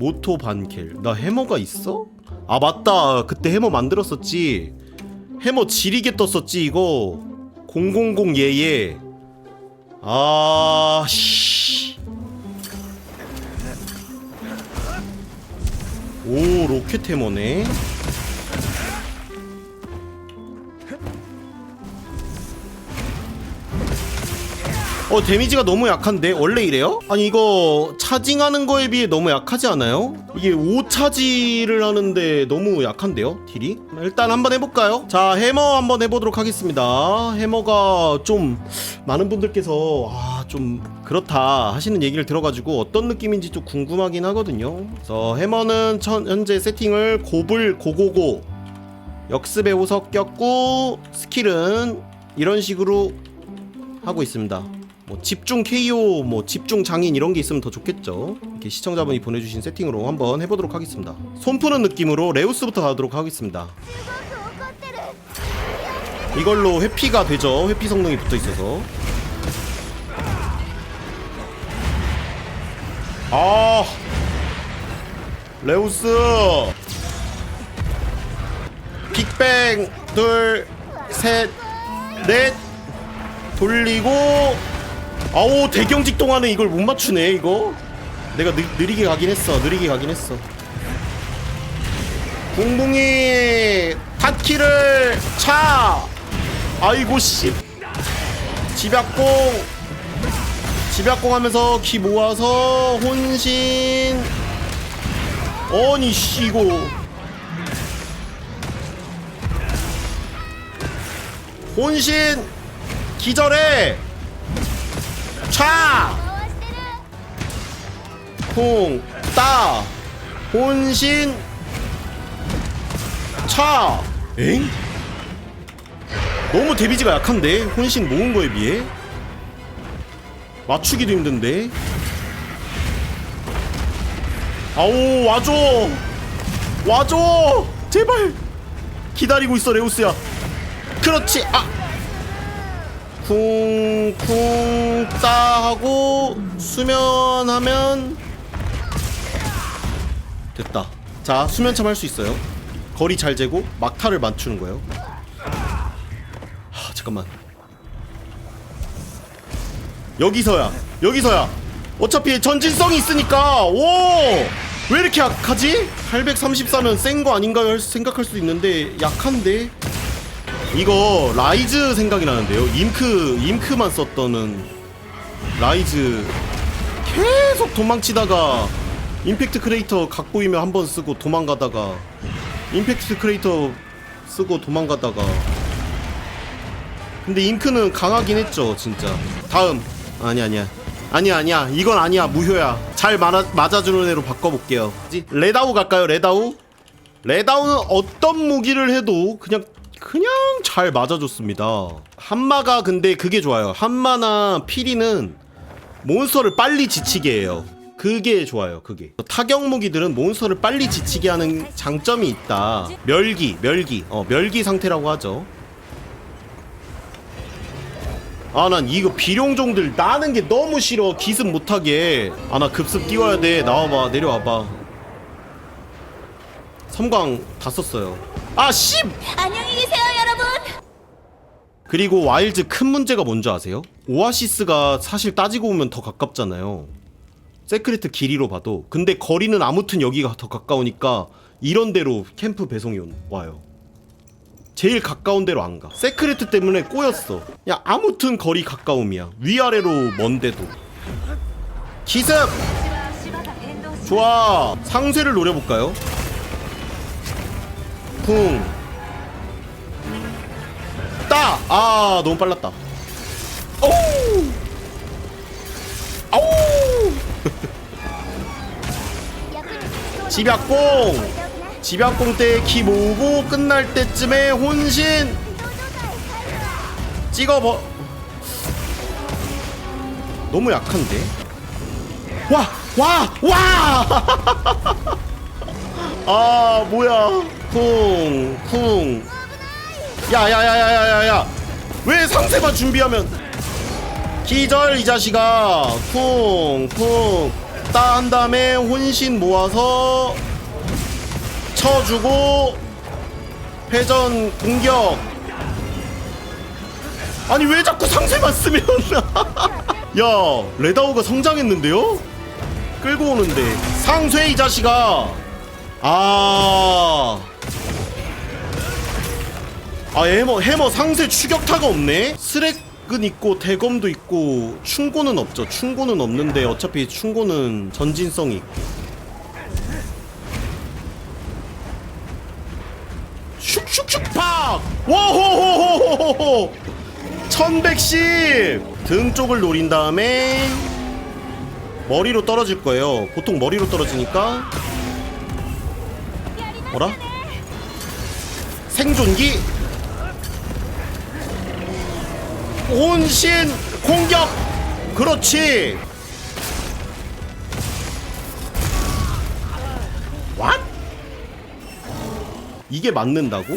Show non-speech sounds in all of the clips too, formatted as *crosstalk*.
모토 반켈. 나 해머가 있어? 아 맞다. 그때 해머 만들었었지. 해머 지리게 떴었지 이거. 000 예예. 아씨. 오 로켓 해머네 어 데미지가 너무 약한데 원래 이래요? 아니 이거 차징하는 거에 비해 너무 약하지 않아요? 이게 5차지를 하는데 너무 약한데요 딜이? 일단 한번 해볼까요? 자 해머 한번 해보도록 하겠습니다 해머가 좀 많은 분들께서 아 좀 그렇다 하시는 얘기를 들어가지고 어떤 느낌인지 좀 궁금하긴 하거든요 그래서 해머는 천- 현재 세팅을 고불 고고고 역습에 호석 꼈고 스킬은 이런 식으로 하고 있습니다. 뭐 집중 KO, 뭐 집중 장인 이런 게 있으면 더 좋겠죠. 이렇게 시청자분이 보내주신 세팅으로 한번 해보도록 하겠습니다. 손 푸는 느낌으로 레우스부터 가도록 하겠습니다. 이걸로 회피가 되죠. 회피 성능이 붙어 있어서. 아, 레우스. 빅뱅 둘, 셋, 넷. 돌리고 아오 대경직 동안에 이걸 못 맞추네 이거. 내가 느, 느리게 가긴 했어 느리게 가긴 했어. 붕붕이 핫키를 차! 아이고 씨. 집약공. 집약공 하면서 키 모아서 혼신. 아니 씨 이거. 혼신. 기절해 차! 콩, 따, 혼신, 차! 엥? 너무 데미지가 약한데? 혼신 모은 거에 비해? 맞추기도 힘든데? 아오, 와줘! 와줘! 제발! 기다리고 있어, 레우스야. 그렇지! 아! 쿵쿵 따 하고 수면하면 됐다. 자 수면참 할 수 있어요. 거리 잘 재고 막타를 맞추는 거예요. 하 잠깐만. 여기서야 여기서야 어차피 전진성이 있으니까 오 왜 이렇게 약하지? 834면 센 거 아닌가 할- 생각할 수도 있는데 약한데 이거 라이즈 생각이 나는데요. 임크 임크만 썼더는 라이즈 계속 도망치다가 임팩트 크레이터 각 보이면 한 번 쓰고 도망가다가 임팩트 크레이터 쓰고 도망가다가 근데 임크는 강하긴 했죠 진짜. 다음. 아니 아니야. 아니야 아니야. 이건 아니야 무효야. 잘 맞아, 맞아주는 애로 바꿔볼게요. 레다우 갈까요? 레다우? 레다우는 어떤 무기를 해도 그냥 그냥 잘 맞아줬습니다. 한마가 근데 그게 좋아요. 한마나 피리는 몬스터를 빨리 지치게 해요. 그게 좋아요. 그게 타격 무기들은 몬스터를 빨리 지치게 하는 장점이 있다. 멸기, 멸기, 어 멸기 상태라고 하죠. 아 난 이거 비룡종들 나는 게 너무 싫어 기습 못하게 아 나 급습 띄워야 돼 나와봐 내려와봐 섬광 다 썼어요 아 씨! 안녕히 계세요, 여러분. 그리고 와일즈 큰 문제가 뭔지 아세요? 오아시스가 사실 따지고 보면 더 가깝잖아요. 세크레트 길이로 봐도. 근데 거리는 아무튼 여기가 더 가까우니까 이런 데로 캠프 배송이 온- 와요. 제일 가까운 데로 안 가. 세크레트 때문에 꼬였어. 야 아무튼 거리 가까움이야. 위아래로 먼데도. 기습! 좋아. 상쇄를 노려볼까요? 쿵. 따! 아, 너무 빨랐다. 오우! 아우! *laughs* 집약공! 집약공 때 키 모으고 끝날 때쯤에 혼신! 찍어버. 너무 약한데? 와! 와! 와! *laughs* 아, 뭐야. 쿵, 쿵. 야 야 야 야 야 야 야. 왜 상세만 준비하면 기절 이 자식아. 쿵 쿵. 따한 다음에 혼신 모아서 쳐주고 회전 공격. 아니 왜 자꾸 상세만 쓰면? *laughs* 야 레다오가 성장했는데요? 끌고 오는데. 상쇄 이 자식아. 아... 아 해머 해머 상세 추격타가 없네? 스렉은 있고 대검도 있고 충고는 없죠. 충고는 없는데 어차피 충고는 전진성이 있고. 슉슉슉 팍! 워호호호호호호 1110! 등 쪽을 노린 다음에 머리로 떨어질 거예요. 보통 머리로 떨어지니까. 뭐라? 생존기 혼신 공격 그렇지 What? 이게 맞는다고?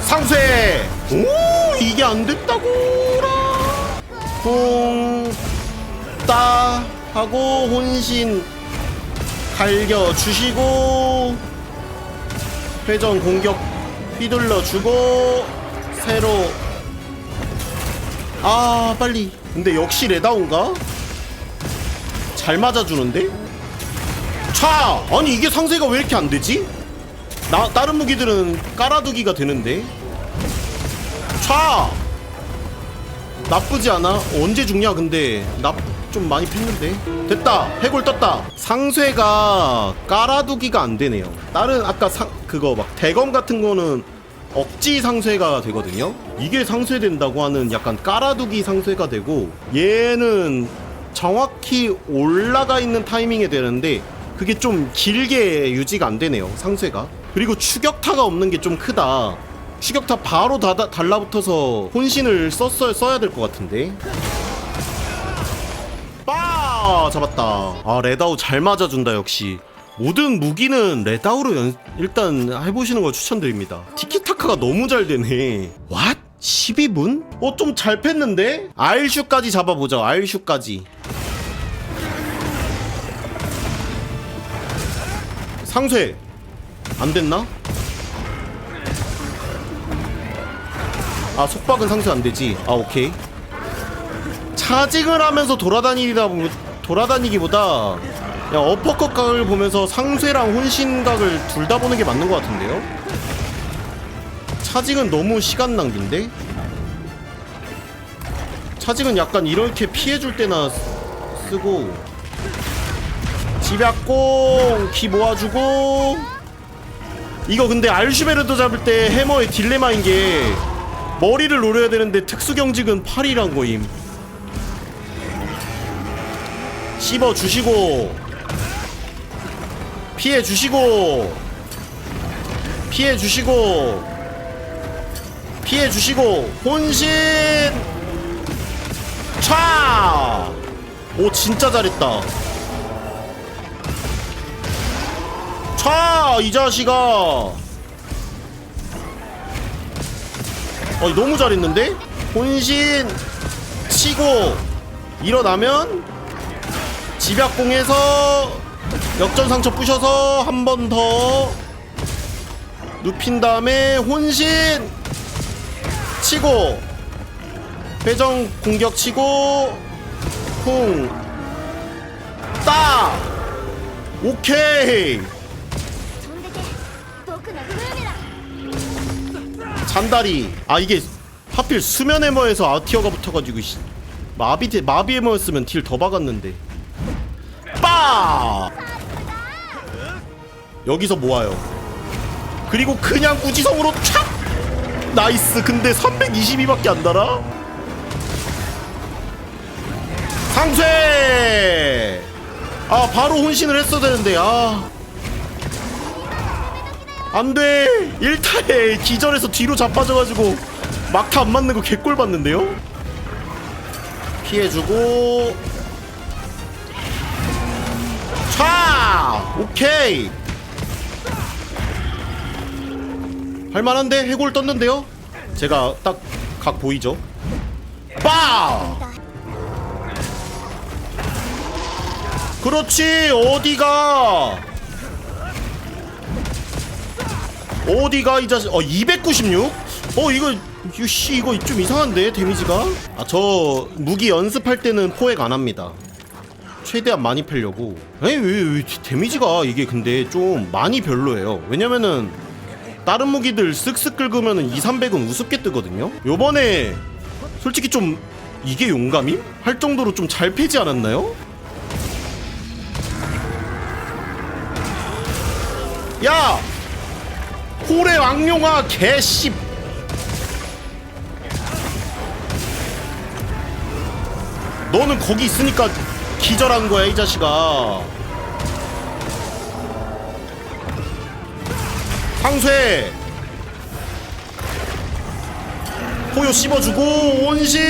상쇄! 오, 이게 안 됐다고라! 쿵, 따, 하고, 혼신, 갈겨 주시고, 회전 공격 휘둘러 주고, 새로, 아, 빨리. 근데 역시 레다운가? 잘 맞아주는데? 차! 아니, 이게 상쇄가 왜 이렇게 안 되지? 나 다른 무기들은 깔아두기가 되는데 차 나쁘지 않아 언제 죽냐 근데 나 좀 많이 폈는데 됐다 해골 떴다 상쇄가 깔아두기가 안 되네요 다른 아까 상 그거 막 대검 같은 거는 억지 상쇄가 되거든요. 이게 상쇄된다고 하는 약간 깔아두기 상쇄가 되고 얘는 정확히 올라가 있는 타이밍에 되는데 그게 좀 길게 유지가 안 되네요 상쇄가. 그리고 추격타가 없는 게 좀 크다. 추격타 바로 다, 다- 달라붙어서 혼신을 썼어야 써야 될 것 같은데. 빠! 잡았다. 아 레다우 잘 맞아준다 역시 모든 무기는 레다우로 연, 일단 해보시는 걸 추천드립니다 티키타카가 너무 잘 되네 왓? 12분? 어 좀 잘 팼는데? 아일슈까지 잡아보자 아일슈까지 상쇄 안 됐나? 아 속박은 상쇄 안 되지. 아 오케이. 차징을 하면서 돌아다니다 보 돌아다니기보다 그냥 어퍼컷 각을 보면서 상쇄랑 혼신각을 둘 다 보는 게 맞는 것 같은데요? 차징은 너무 시간 낭비인데? 차징은 약간 이렇게 피해줄 때나 쓰- 쓰고 집약공 키 모아주고 이거 근데 알슈베르도 잡을 때 해머의 딜레마인 게 머리를 노려야 되는데 특수 경직은 팔이란 거임 씹어 주시고 피해 주시고 피해 주시고 피해 주시고 혼신 차! 오 진짜 잘했다 차! 이 자식아! 어, 너무 잘했는데? 혼신 치고 일어나면 집약공에서 역전 상처 부셔서 한 번 더 눕힌 다음에 혼신 치고 회전 공격 치고 쿵따! 오케이. 잔다리. 아 이게 하필 수면 에머에서 아티어가 붙어가지고 마비 마비 에머였으면 딜 더 박았는데. 빠 여기서 모아요. 그리고 그냥 우지성으로 촥 나이스. 근데 322밖에 안 달아? 상쇄! 아 바로 혼신을 했어야 되는데 아. 안돼. 1타에 기절해서 뒤로 자빠져가지고 막타 안 맞는 거 개꼴 봤는데요? 피해주고. 차! 오케이 할만한데 해골 떴는데요? 제가 딱 각 보이죠? 빠 그렇지 어디가? 어디가 이 자식 어 296 어 이거 유씨 이거 좀 이상한데 데미지가? 아 저 무기 연습할 때는 포획 안 합니다. 최대한 많이 패려고. 에이 왜, 왜 데미지가 이게 근데 좀 많이 별로예요. 왜냐면은 다른 무기들 쓱쓱 긁으면은 2, 300은 우습게 뜨거든요 요번에 솔직히 좀 이게 용감임? 할 정도로 좀 잘 패지 않았나요? 야! 홀의 왕룡아 개씨 너는 거기 있으니까 기절한 거야 이 자식아 상쇄. 포효 씹어주고 온신.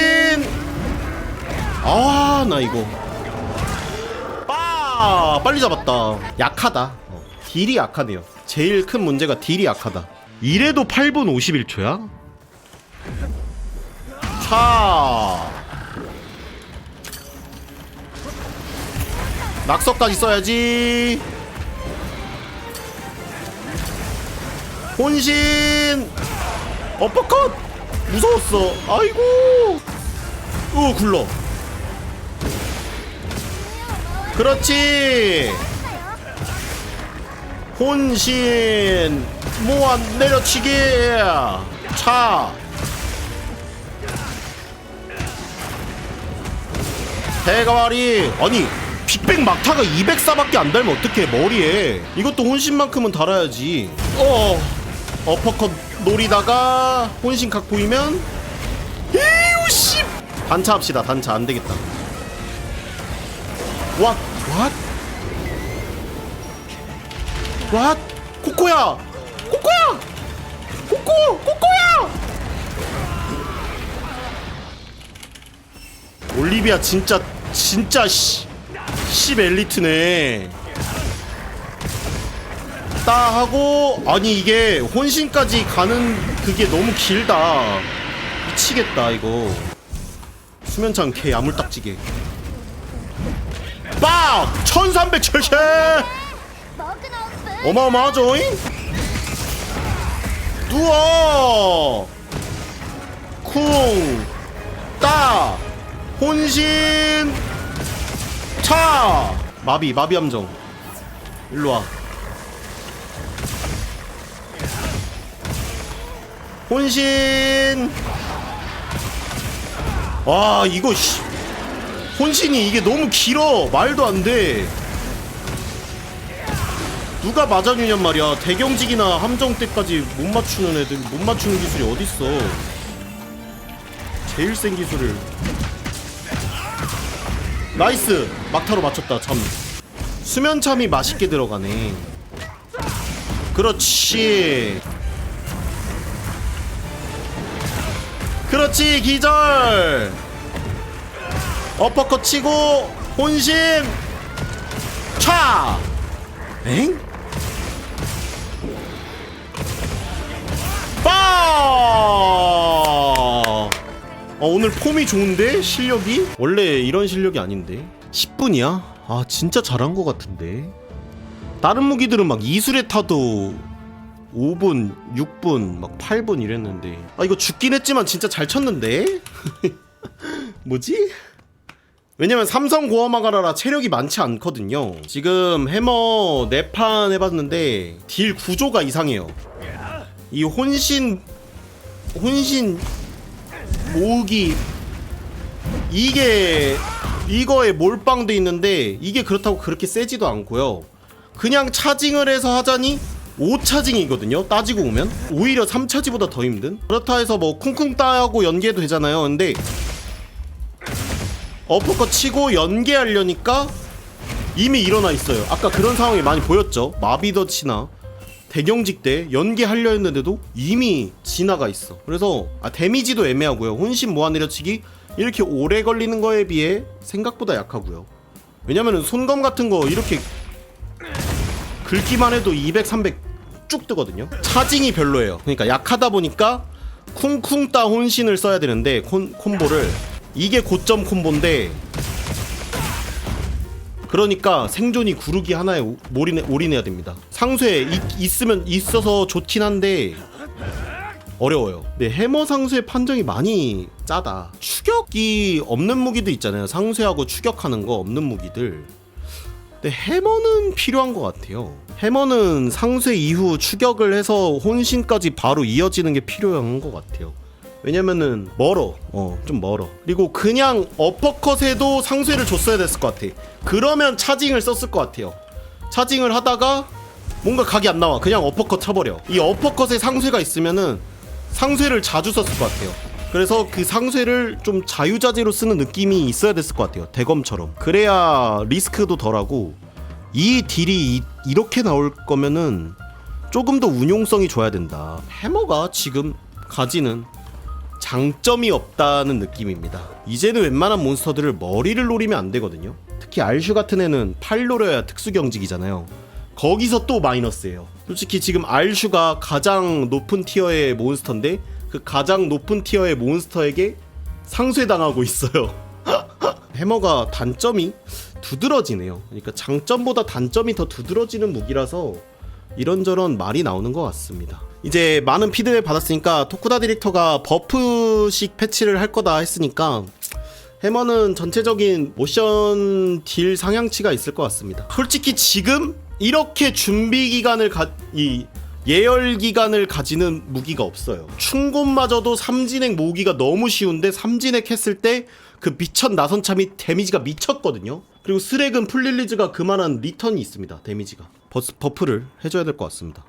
아 나 이거. 빠! 빨리 잡았다. 약하다. 어, 딜이 약하네요. 제일 큰 문제가 딜이 약하다. 이래도 8분 51초야? 차. 낙석까지 써야지 혼신 어퍼컷! 무서웠어. 아이고. 우 굴러. 그렇지. 혼신 모아 내려치기. 차. 대가와리 아니 빅뱅 막타가 204밖에 안 달면 어떡해 머리에. 이것도 혼신만큼은 달아야지. 어 어퍼컷 노리다가 혼신 각 보이면 에이우 씨! 단차 합시다 단차. 안 되겠다. 왓 왓? 왓? 코코야! 코코야! 코코! 코코야! 올리비아 진짜 진짜 씨, 십 엘리트네. 왔다 하고 아니 이게 혼신까지 가는 그게 너무 길다 미치겠다 이거 수면창 개 야물딱지게 빡! 1370! 어마어마하죠잉? 누워! 쿵! 따! 혼신! 차! 마비, 마비 함정. 일로와. 혼신! 와, 이거, 씨. 혼신이 이게 너무 길어. 말도 안 돼. 누가 맞아주냔 말이야. 대경직이나 함정 때까지 못 맞추는 애들, 못 맞추는 기술이 어딨어. 제일 센 기술을. 나이스! 막타로 맞췄다, 참. 수면참이 맛있게 들어가네. 그렇지. 그렇지, 기절! 어퍼컷 치고, 혼신! 차! 엥? 빠! 어, 오늘 폼이 좋은데? 실력이? 원래 이런 실력이 아닌데 10분이야? 아 진짜 잘한 것 같은데 다른 무기들은 막 이술에 타도 5분, 6분, 막 8분 이랬는데 아 이거 죽긴 했지만 진짜 잘 쳤는데? *laughs* 뭐지? 왜냐면 삼성 고아마가라라 체력이 많지 않거든요. 지금 해머 4판 해봤는데 딜 구조가 이상해요. 이 혼신 혼신 모으기 이게 이거에 몰빵돼 있는데 이게 그렇다고 그렇게 세지도 않고요. 그냥 차징을 해서 하자니 5차징이거든요. 따지고 보면 오히려 3차지보다 더 힘든. 그렇다 해서 뭐 쿵쿵 따하고 연계도 되잖아요. 근데 어퍼컷 치고 연계하려니까 이미 일어나 있어요. 아까 그런 상황이 많이 보였죠. 마비더치나 대경직 때 연계하려 했는데도 이미 지나가 있어. 그래서 아, 데미지도 애매하고요. 혼신 무한 내려치기 이렇게 오래 걸리는 거에 비해 생각보다 약하고요. 왜냐면은 손검 같은 거 이렇게 긁기만 해도 200, 300 쭉 뜨거든요. 차징이 별로예요. 그러니까 약하다 보니까 쿵쿵 따 혼신을 써야 되는데 콘, 콤보를 이게 고점 콤보인데 그러니까 생존이 구르기 하나에 오- 올인해, 올인해야 됩니다. 상쇄 이- 있으면 있어서 좋긴 한데 어려워요. 네, 해머 상쇄 판정이 많이 짜다. 추격이 없는 무기도 있잖아요. 상쇄하고 추격하는 거 없는 무기들. 근데 해머는 필요한 것 같아요. 해머는 상쇄 이후 추격을 해서 혼신까지 바로 이어지는 게 필요한 것 같아요. 왜냐면은 멀어. 어, 좀 멀어. 그리고 그냥 어퍼컷에도 상쇄를 줬어야 됐을 것 같아. 그러면 차징을 썼을 것 같아요. 차징을 하다가 뭔가 각이 안 나와. 그냥 어퍼컷 쳐버려. 이 어퍼컷에 상쇄가 있으면은 상쇄를 자주 썼을 것 같아요. 그래서 그 상쇄를 좀 자유자재로 쓰는 느낌이 있어야 됐을 것 같아요. 대검처럼. 그래야 리스크도 덜하고 이 딜이 이, 이렇게 나올 거면은 조금 더 운용성이 좋아야 된다. 해머가 지금 가지는 장점이 없다는 느낌입니다. 이제는 웬만한 몬스터들을 머리를 노리면 안 되거든요. 특히 알슈 같은 애는 팔 노려야 특수 경직이잖아요. 거기서 또 마이너스예요. 솔직히 지금 알슈가 가장 높은 티어의 몬스터인데 그 가장 높은 티어의 몬스터에게 상쇄당하고 있어요. *laughs* 해머가 단점이 두드러지네요. 그러니까 장점보다 단점이 더 두드러지는 무기라서 이런저런 말이 나오는 것 같습니다. 이제 많은 피드백 받았으니까 토쿠다 디렉터가 버프식 패치를 할 거다 했으니까 해머는 전체적인 모션 딜 상향치가 있을 것 같습니다. 솔직히 지금 이렇게 준비 기간을 가, 이 예열 기간을 가지는 무기가 없어요. 충곤마저도 삼진액 모으기가 너무 쉬운데 삼진액 했을 때 그 미천 나선참이 데미지가 미쳤거든요. 그리고 스렉은 풀릴리즈가 그만한 리턴이 있습니다. 데미지가 버스 버프를 해줘야 될 것 같습니다.